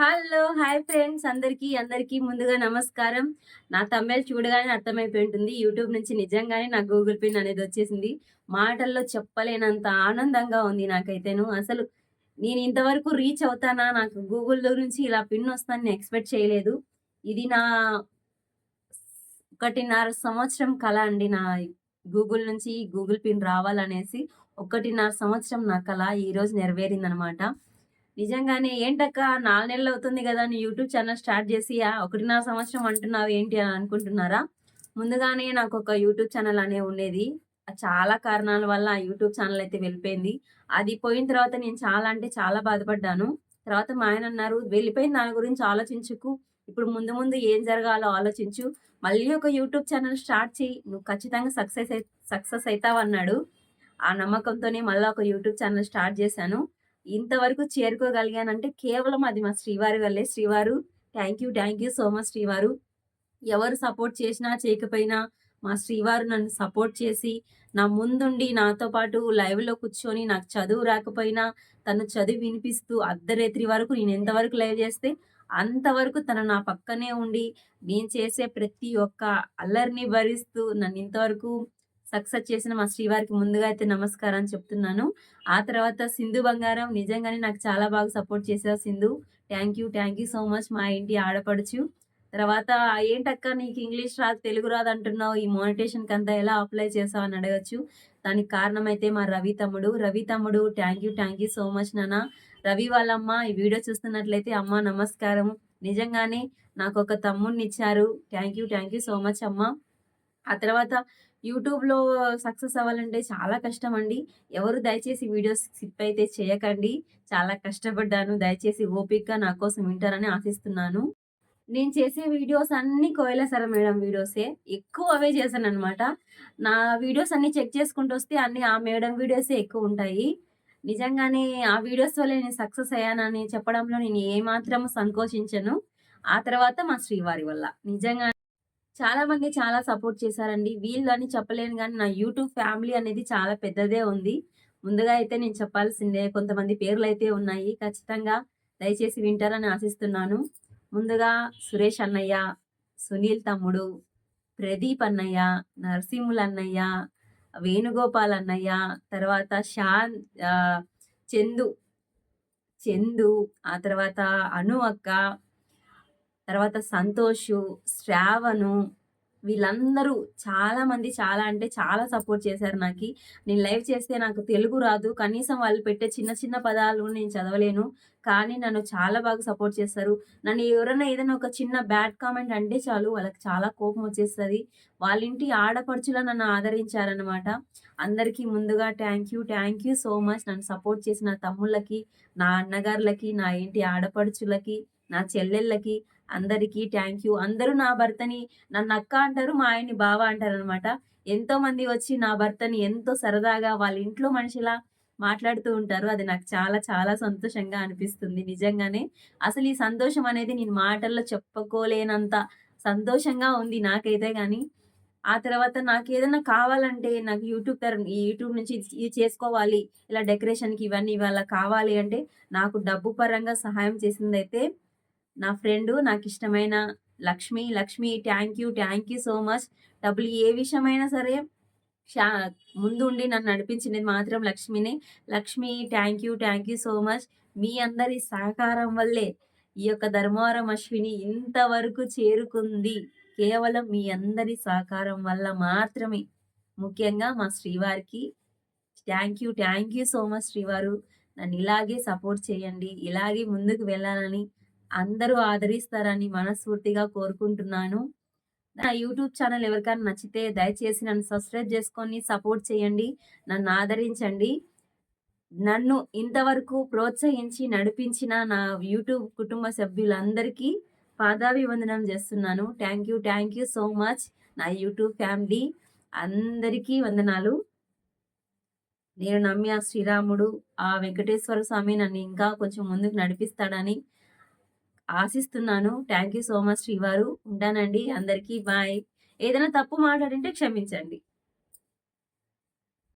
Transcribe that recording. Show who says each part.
Speaker 1: Hello hi friends. అందరికీ అందరికీ ముందుగా నమస్కారం. నా తమిళ చూడగానే అర్థమైపోయి ఉంటుంది. యూట్యూబ్ నుంచి నిజంగానే నా గూగుల్ పిన్ అనేది వచ్చేసింది. మాటల్లో చెప్పలేనంత ఆనందంగా ఉంది నాకైతేను. అసలు నేను ఇంతవరకు రీచ్ అవుతానా? నాకు గూగుల్ నుంచి ఇలా పిన్ వస్తానని ఎక్స్పెక్ట్ చేయలేదు. ఇది నా ఒకటిన్నర సంవత్సరం కళ అండి నా గూగుల్ నుంచి గూగుల్ పిన్ రావాలనేసి. ఒకటిన్నర సంవత్సరం నా కళ ఈరోజు నెరవేరిందనమాట. నిజంగానే ఏంటక్క నాలుగు నెలలు అవుతుంది కదా నీ యూట్యూబ్ ఛానల్ స్టార్ట్ చేసి ఒకటిన్నర సంవత్సరం అంటున్నావు ఏంటి అని అనుకుంటున్నారా? ముందుగానే నాకు ఒక యూట్యూబ్ ఛానల్ అనే ఉండేది. చాలా కారణాల వల్ల ఆ యూట్యూబ్ ఛానల్ అయితే వెళ్ళిపోయింది. అది పోయిన తర్వాత నేను చాలా అంటే చాలా బాధపడ్డాను. తర్వాత మా ఆయన అన్నారు వెళ్ళిపోయిన దాని గురించి ఆలోచించుకు. ఇప్పుడు ముందు ముందు ఏం జరగాలో ఆలోచించు. మళ్ళీ ఒక యూట్యూబ్ ఛానల్ స్టార్ట్ చేయి. నువ్వు ఖచ్చితంగా సక్సెస్ సక్సెస్ అవుతావు అన్నాడు. ఆ నమ్మకంతోనే మళ్ళీ ఒక యూట్యూబ్ ఛానల్ స్టార్ట్ చేశాను. ఇంతవరకు చేరుకోగలిగానంటే కేవలం అది మా శ్రీవారి వల్లే. శ్రీవారు thank you thank you so much శ్రీవారు. ఎవరు సపోర్ట్ చేసినా చేయకపోయినా మా శ్రీవారు నన్ను సపోర్ట్ చేసి నా ముందుండి నాతో పాటు లైవ్లో కూర్చొని నాకు చదువు రాకపోయినా తను చదువు వినిపిస్తూ అర్ధరాత్రి వరకు నేను ఎంతవరకు లైవ్ చేస్తే అంతవరకు తను నా పక్కనే ఉండి నేను చేసే ప్రతి ఒక్క అల్లరిని భరిస్తూ నన్ను ఇంతవరకు సక్సెస్ చేసిన మా శ్రీవారికి ముందుగా అయితే నమస్కారం చెప్తున్నాను. ఆ తర్వాత సింధు బంగారం నిజంగానే నాకు చాలా బాగా సపోర్ట్ చేసావు Sindhu. Thank you thank you so much మా ఇంటి ఆడపడుచు. తర్వాత ఏంటక్క నీకు ఇంగ్లీష్ రాదు తెలుగు రాదు అంటున్నావు. ఈ మోనిటేషన్కి అంతా ఎలా అప్లై చేసావు? అని అడగచ్చు. దానికి కారణం అయితే మా రవి తమ్ముడు. రవి తమ్ముడు thank you thank you so much నాన్న. రవి వాళ్ళమ్మ ఈ వీడియో చూస్తున్నట్లయితే అమ్మ నమస్కారం. నిజంగానే నాకు ఒక తమ్ముడిని ఇచ్చారు thank you thank you so much అమ్మ. ఆ తర్వాత యూట్యూబ్‌లో సక్సెస్ అవ్వాలంటే చాలా కష్టం అండి. ఎవరు దయచేసి వీడియోస్ స్కిప్ అయితే చేయకండి. చాలా కష్టపడ్డాను. దయచేసి ఓపిక్గా నా కోసం వింటారని ఆశిస్తున్నాను. నేను చేసే వీడియోస్ అన్నీ కోయిలసర మేడం వీడియోసే. ఎక్కువ అవే చేశాను అనమాట నా వీడియోస్ అన్నీ చెక్ చేసుకుంటూ వస్తే అన్నీ ఆ మేడం వీడియోసే ఎక్కువ ఉంటాయి. నిజంగానే ఆ వీడియోస్ వల్ల నేను సక్సెస్ అయ్యానని చెప్పడంలో నేను ఏమాత్రం సంకోచించను. ఆ తర్వాత మా శ్రీవారి వల్ల. నిజంగా చాలా మంది చాలా సపోర్ట్ చేశారండి. వీళ్ళు అని చెప్పలేను కానీ నా యూట్యూబ్ ఫ్యామిలీ అనేది చాలా పెద్దదే ఉంది. ముందుగా అయితే నేను చెప్పాల్సిందే. కొంతమంది పేర్లు అయితే ఉన్నాయి. ఖచ్చితంగా దయచేసి వింటారని ఆశిస్తున్నాను. ముందుగా సురేష్ అన్నయ్య, సునీల్ తమ్ముడు, ప్రదీప్ అన్నయ్య, నరసింహులు అన్నయ్య, వేణుగోపాల్ అన్నయ్య, తర్వాత షాన్ చందు, చందు, ఆ తర్వాత అను అక్క తర్వాత సంతోషు, శ్రావణు వీళ్ళందరూ చాలా మంది చాలా అంటే చాలా సపోర్ట్ చేశారు నాకు నేను లైవ్ చేస్తే నాకు తెలుగు రాదు. కనీసం వాళ్ళు పెట్టే చిన్న చిన్న పదాలు నేను చదవలేను. కానీ నన్ను చాలా బాగా సపోర్ట్ చేస్తారు. నన్ను ఎవరైనా ఏదైనా ఒక చిన్న బ్యాడ్ కామెంట్ అంటే చాలు వాళ్ళకి చాలా కోపం వచ్చేస్తది. వాళ్ళింటి ఆడపడుచులా నన్ను ఆదరించారనమాట. అందరికీ ముందుగా thank you, thank you so much. నన్ను సపోర్ట్ చేసిన తమ్ముళ్ళకి, నా అన్నగారులకి, నా ఇంటి ఆడపడుచులకి, నా చెల్లెళ్ళకి అందరికీ థ్యాంక్ యూ. అందరూ నా భర్తని నన్ను అక్క అంటారు. మా ఆయన్ని బావ అంటారనమాట. ఎంతోమంది వచ్చి నా భర్తని ఎంతో సరదాగా వాళ్ళ ఇంట్లో మనిషిలా మాట్లాడుతూ ఉంటారు. అది నాకు చాలా చాలా సంతోషంగా అనిపిస్తుంది నిజంగానే. అసలు ఈ సంతోషం అనేది నేను మాటల్లో చెప్పుకోలేనంత సంతోషంగా ఉంది నాకైతే కానీ ఆ తర్వాత నాకు ఏదైనా కావాలంటే నాకు యూట్యూబ్ తర యూట్యూబ్ నుంచి ఇది చేసుకోవాలి. ఇలా డెకరేషన్‌కి ఇవన్నీ ఇవాళ కావాలి అంటే నాకు డబ్బు పరంగా సహాయం చేసిందైతే నా ఫ్రెండు నాకిష్టమైన Lakshmi. Lakshmi thank you, thank you so much. డబ్బులు ఏ విషయమైనా సరే షా ముందుండి నన్ను నడిపించింది మాత్రం లక్ష్మినే. Lakshmi thank you, thank you so much. మీ అందరి సహకారం వల్లే ఈ యొక్క ధర్మవరం అశ్విని ఇంతవరకు చేరుకుంది. కేవలం మీ అందరి సహకారం వల్ల మాత్రమే. ముఖ్యంగా మా శ్రీవారికి thank you, thank you so much శ్రీవారు. నన్ను ఇలాగే సపోర్ట్ చేయండి. ఇలాగే ముందుకు వెళ్ళాలని అందరూ ఆదరిస్తారని మనస్ఫూర్తిగా కోరుకుంటున్నాను. నా యూట్యూబ్ ఛానల్ ఎవరికైనా నచ్చితే దయచేసి నన్ను సబ్స్క్రైబ్ చేసుకొని సపోర్ట్ చేయండి. నన్ను ఆదరించండి. నన్ను ఇంతవరకు ప్రోత్సహించి నడిపించిన నా యూట్యూబ్ కుటుంబ సభ్యులందరికీ పాదాభివందనం చేస్తున్నాను. Thank you, thank you so much. నా యూట్యూబ్ ఫ్యామిలీ అందరికీ వందనాలు. నేను నమ్మి ఆ శ్రీరాముడు, ఆ వెంకటేశ్వర స్వామి నన్ను ఇంకా కొంచెం ముందుకు నడిపిస్తాడని ఆశిస్తున్నాను. థ్యాంక్ యూ సో మచ్ శ్రీవారు. ఉంటానండి. అందరికీ బాయ్. ఏదైనా తప్పు మాట్లాడింటే క్షమించండి.